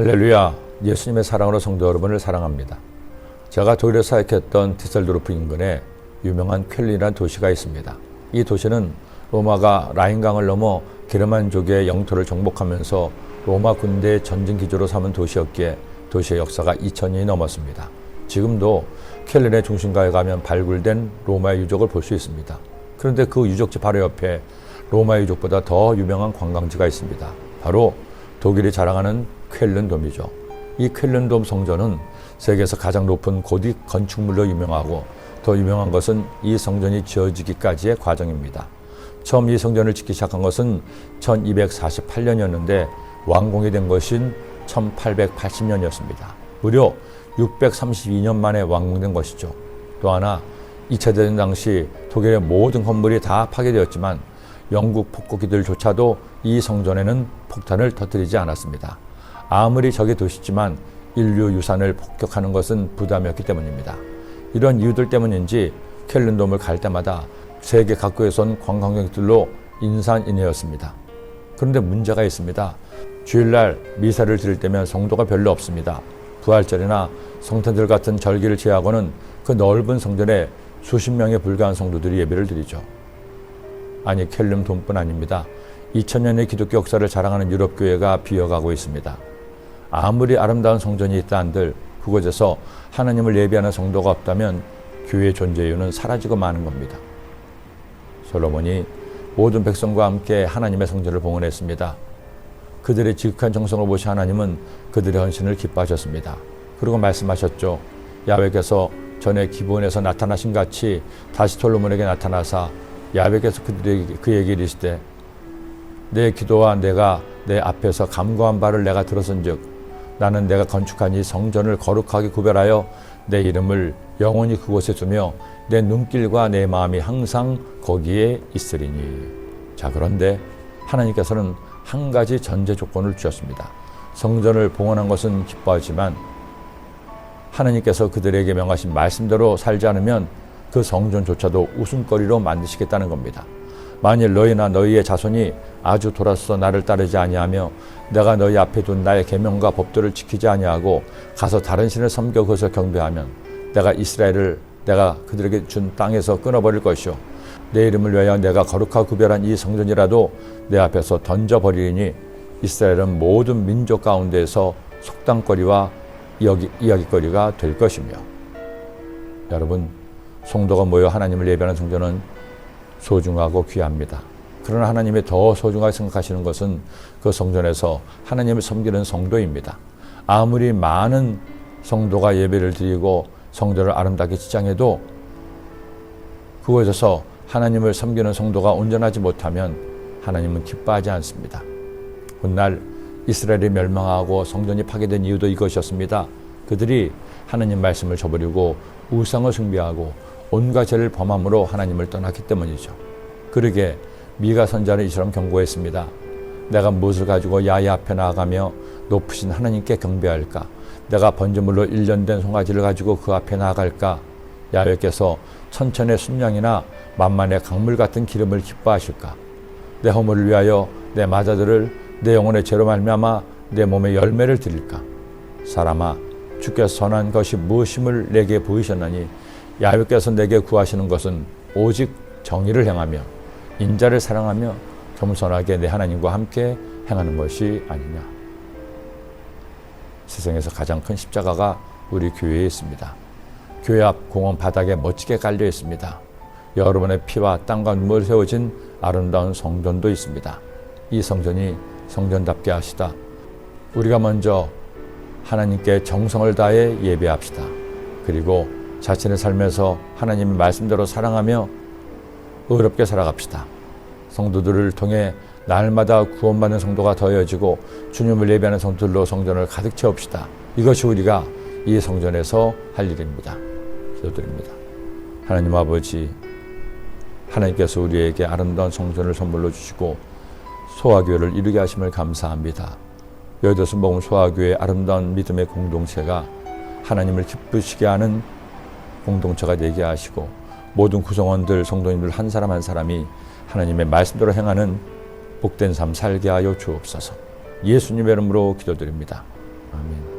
할렐루야, 예수님의 사랑으로 성도 여러분을 사랑합니다. 제가 독일에 사역했던 디셀도르프 인근에 유명한 쾰린이라는 도시가 있습니다. 이 도시는 로마가 라인강을 넘어 게르만족의 영토를 정복하면서 로마 군대의 전진 기조로 삼은 도시였기에 도시의 역사가 2000년이 넘었습니다. 지금도 켈린의 중심가에 가면 발굴된 로마의 유적을 볼 수 있습니다. 그런데 그 유적지 바로 옆에 로마 유적보다 더 유명한 관광지가 있습니다. 바로 독일이 자랑하는 쾰른돔이죠. 이 쾰른돔 성전은 세계에서 가장 높은 고딕 건축물로 유명하고 더 유명한 것은 이 성전이 지어지기까지의 과정입니다. 처음 이 성전을 짓기 시작한 것은 1248년이었는데 완공이 된 것은 1880년이었습니다. 무려 632년 만에 완공된 것이죠. 또 하나 2차 대전 당시 독일의 모든 건물이 다 파괴되었지만 영국 폭격기들조차도 이 성전에는 폭탄을 터뜨리지 않았습니다. 아무리 적의 도시지만 인류 유산을 폭격하는 것은 부담이었기 때문입니다. 이런 이유들 때문인지 켈른돔을 갈 때마다 세계 각국에서 온 관광객들로 인산인해였습니다. 그런데 문제가 있습니다. 주일날 미사를 드릴 때면 성도가 별로 없습니다. 부활절이나 성탄절 같은 절기를 제하고는 그 넓은 성전에 수십 명에 불과한 성도들이 예배를 드리죠. 아니 켈름 돈뿐 아닙니다. 2000년의 기독교 역사를 자랑하는 유럽 교회가 비어가고 있습니다. 아무리 아름다운 성전이 있다 한들 그곳에서 하나님을 예배하는 성도가 없다면 교회의 존재 이유는 사라지고 마는 겁니다. 솔로몬이 모든 백성과 함께 하나님의 성전을 봉헌했습니다. 그들의 지극한 정성을 보신 하나님은 그들의 헌신을 기뻐하셨습니다. 그리고 말씀하셨죠. 야훼께서 전에 기본에서 나타나신 같이 다시 솔로몬에게 나타나사 야훼께서 그들에게 그에게 이르시되 내 기도와 내가 내 앞에서 감고한 바를 내가 들었은즉 나는 내가 건축한 이 성전을 거룩하게 구별하여 내 이름을 영원히 그곳에 두며 내 눈길과 내 마음이 항상 거기에 있으리니 자 그런데 하나님께서는 한 가지 전제 조건을 주셨습니다. 성전을 봉헌한 것은 기뻐하지만 하나님께서 그들에게 명하신 말씀대로 살지 않으면 그 성전조차도 웃음거리로 만드시겠다는 겁니다. 만일 너희나 너희의 자손이 아주 돌아서 나를 따르지 아니하며 내가 너희 앞에 둔 나의 계명과 법도를 지키지 아니하고 가서 다른 신을 섬겨 그것을 경배하면 내가 이스라엘을 내가 그들에게 준 땅에서 끊어버릴 것이요. 내 이름을 위하여 내가 거룩하고 구별한 이 성전이라도 내 앞에서 던져버리니 이스라엘은 모든 민족 가운데에서 속담거리와 이야기, 이야기거리가 될 것이며. 여러분 성도가 모여 하나님을 예배하는 성전은 소중하고 귀합니다. 그러나 하나님이 더 소중하게 생각하시는 것은 그 성전에서 하나님을 섬기는 성도입니다. 아무리 많은 성도가 예배를 드리고 성전을 아름답게 지장해도 그곳에서 하나님을 섬기는 성도가 온전하지 못하면 하나님은 기뻐하지 않습니다. 훗날 이스라엘이 멸망하고 성전이 파괴된 이유도 이것이었습니다. 그들이 하나님 말씀을 저버리고 우상을 숭배하고 온갖 죄를 범함으로 하나님을 떠났기 때문이죠. 그러게 미가 선자는 이처럼 경고했습니다. 내가 무엇을 가지고 야외 앞에 나아가며 높으신 하나님께 경배할까? 내가 번제물로 일련된 송아지를 가지고 그 앞에 나아갈까? 야외께서 천천의 순양이나 만만의 강물 같은 기름을 기뻐하실까? 내 허물을 위하여 내 마자들을 내 영혼의 죄로 말미암아 내 몸에 열매를 드릴까? 사람아, 주께서 선한 것이 무엇임을 내게 보이셨나니 야훼께서 내게 구하시는 것은 오직 정의를 행하며 인자를 사랑하며 겸손하게 내 하나님과 함께 행하는 것이 아니냐. 세상에서 가장 큰 십자가가 우리 교회에 있습니다. 교회 앞 공원 바닥에 멋지게 깔려 있습니다. 여러분의 피와 땀과 눈물 세워진 아름다운 성전도 있습니다. 이 성전이 성전답게 하시다. 우리가 먼저 하나님께 정성을 다해 예배합시다. 그리고 자신의 삶에서 하나님의 말씀대로 사랑하며 의롭게 살아갑시다. 성도들을 통해 날마다 구원받는 성도가 더해지고 주님을 예배하는 성도들로 성전을 가득 채웁시다. 이것이 우리가 이 성전에서 할 일입니다. 기도드립니다. 하나님 아버지, 하나님께서 우리에게 아름다운 성전을 선물로 주시고 소화교회를 이루게 하심을 감사합니다. 여덟수 모금 소화교회의 아름다운 믿음의 공동체가 하나님을 기쁘시게 하는 공동체가 되게 하시고 모든 구성원들 성도님들 한 사람 한 사람이 하나님의 말씀대로 행하는 복된 삶 살게 하여 주옵소서. 예수님의 이름으로 기도드립니다. 아멘.